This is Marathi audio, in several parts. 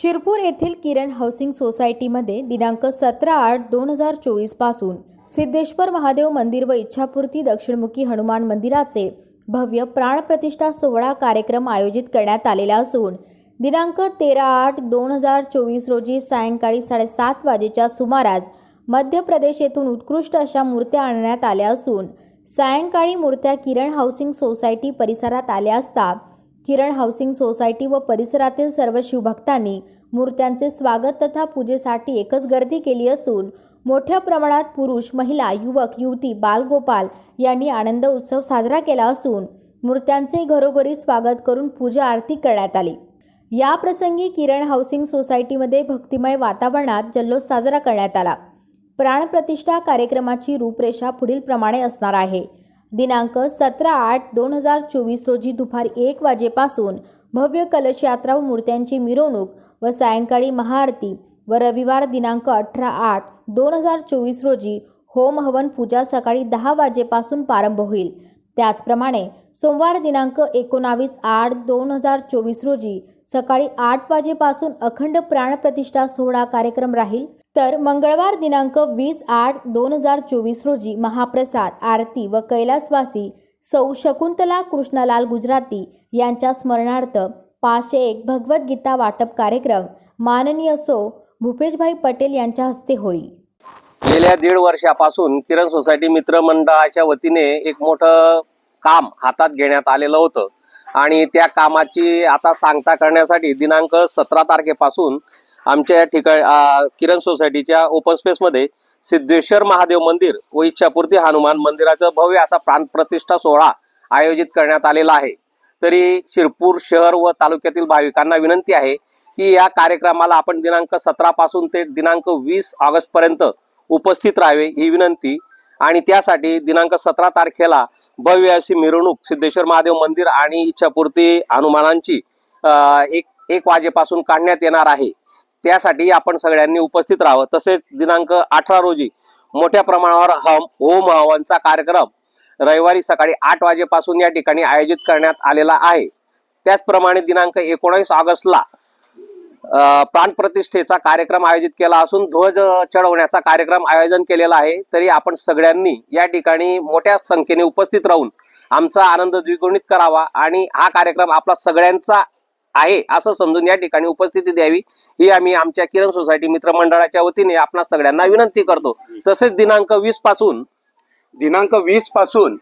शिरपूर येथील किरण हाऊसिंग सोसायटीमध्ये दिनांक सतरा आठ दोन हजार चोवीसपासून सिद्धेश्वर महादेव मंदिर व इच्छापूर्ती दक्षिणमुखी हनुमान मंदिराचे भव्य प्राणप्रतिष्ठा सोहळा कार्यक्रम आयोजित करण्यात आलेला असून दिनांक तेरा आठ दोन हजार चोवीस रोजी सायंकाळी साडेसात वाजेच्या सुमारास मध्य प्रदेश येथून उत्कृष्ट अशा मूर्त्या आणण्यात आल्या असून सायंकाळी मूर्त्या किरण हाऊसिंग सोसायटी परिसरात आल्या असता किरण हाऊसिंग सोसायटी व परिसरातील सर्व शिवभक्तांनी मूर्त्यांचे स्वागत तथा पूजेसाठी एकच गर्दी केली असून मोठ्या प्रमाणात पुरुष महिला युवक युवती बालगोपाल यांनी आनंद उत्सव साजरा केला असून मूर्त्यांचे घरोघरी स्वागत करून पूजा आरती करण्यात आली. या प्रसंगी किरण हाऊसिंग सोसायटीमध्ये भक्तिमय वातावरणात जल्लोष साजरा करण्यात आला. प्राणप्रतिष्ठा कार्यक्रमाची रूपरेषा पुढील प्रमाणे असणार आहे. दिनांक सतरा आठ दोन हजार चोवीस रोजी दुपारी एक वाजेपासून भव्य कलश यात्रा व मूर्त्यांची मिरवणूक व सायंकाळी महाआरती व रविवार दिनांक अठरा आठ दोन हजार चोवीस रोजी होम हवन पूजा सकाळी दहा वाजेपासून प्रारंभ होईल. त्याचप्रमाणे सोमवार दिनांक एकोणावीस आठ दोन हजार चोवीस रोजी सकाळी आठ वाजेपासून अखंड प्राणप्रतिष्ठा सोहळा कार्यक्रम राहील. तर मंगळवार दिनांक वीस आठ दोन हजार चोवीस रोजी महाप्रसाद आरती व कैलासवासी सौ शकुंतला कृष्णलाल गुजराती यांच्या स्मरणार्थ पाचशे एक भगवद्गीता वाटप कार्यक्रम माननीय सो भूपेशभाई पटेल यांच्या हस्ते होईल. गेल्या दीड वर्षापासून किरण सोसायटी मित्र मंडळाच्या वतीने एक मोठं काम हातात घेण्यात आलेलं होतं. आणि त्या कामाची आता सांगता करण्यासाठी दिनांक सतरा तारखेपासून आमच्या या ठिकाण किरण सोसायटीच्या ओपन स्पेसमध्ये सिद्धेश्वर महादेव मंदिर व इच्छापूर्ती हनुमान मंदिराचं भव्य असा प्राणप्रतिष्ठा सोहळा आयोजित करण्यात आलेला आहे. तरी शिरपूर शहर व तालुक्यातील भाविकांना विनंती आहे की या कार्यक्रमाला आपण दिनांक सतरा पासून ते दिनांक वीस ऑगस्ट पर्यंत उपस्थित राहावे ही विनंती आणि त्यासाठी दिनांक सतरा तारखेला भव्य अशी मिरवणूक सिद्धेश्वर महादेव मंदिर आणि इच्छापूर्ती हनुमानांची एक एक वाजेपासून काढण्यात येणार आहे. त्यासाठी आपण सगळ्यांनी उपस्थित राहावं. तसेच दिनांक अठरा रोजी मोठ्या प्रमाणावर हम होम हवनचा कार्यक्रम रविवारी सकाळी आठ वाजेपासून या ठिकाणी आयोजित करण्यात आलेला आहे. त्याचप्रमाणे दिनांक एकोणावीस ऑगस्टला प्राणप्रतिष्ठेचा कार्यक्रम आयोजित केला असून ध्वज चढवण्याचा कार्यक्रम आयोजन केलेला आहे. तरी आपण सगळ्यांनी या ठिकाणी मोठ्या संख्येने उपस्थित राहून आमचा आनंद द्विगुणित करावा आणि हा कार्यक्रम आपला सगळ्यांचा आहे असं समजून या ठिकाणी उपस्थिती द्यावी. ही आम्ही आमच्या किरण सोसायटी मित्रमंडळाच्या वतीने आपणा सगळ्यांना विनंती करतो. तसेच दिनांक वीसपासून दिनांक वीसपासून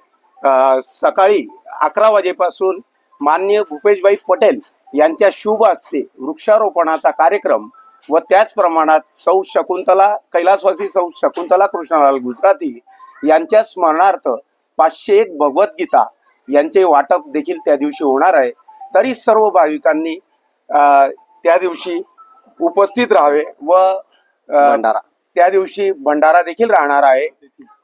सकाळी अकरा वाजेपासून माननीय भूपेशभाई पटेल यांच्या शुभ हस्ते वृक्षारोपणाचा कार्यक्रम व त्याच प्रमाणात सौ शकुंतला कैलासवासी सौ शकुंतला कृष्णलाल गुजराती यांच्या स्मरणार्थ पाचशे एक भगवद्गीता यांचे वाटप देखील त्या दिवशी होणार आहे. तरी सर्व भाविकांनी त्या दिवशी उपस्थित राहावे व भंडारा. त्या दिवशी भंडारा देखील राहणार आहे.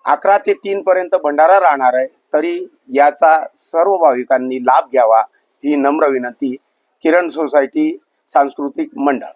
अकरा ते तीन पर्यंत भंडारा राहणार आहे. तरी याचा सर्व भाविकांनी लाभ घ्यावा ही नम्र विनंती किरण सोसायटी सांस्कृतिक मंडळ.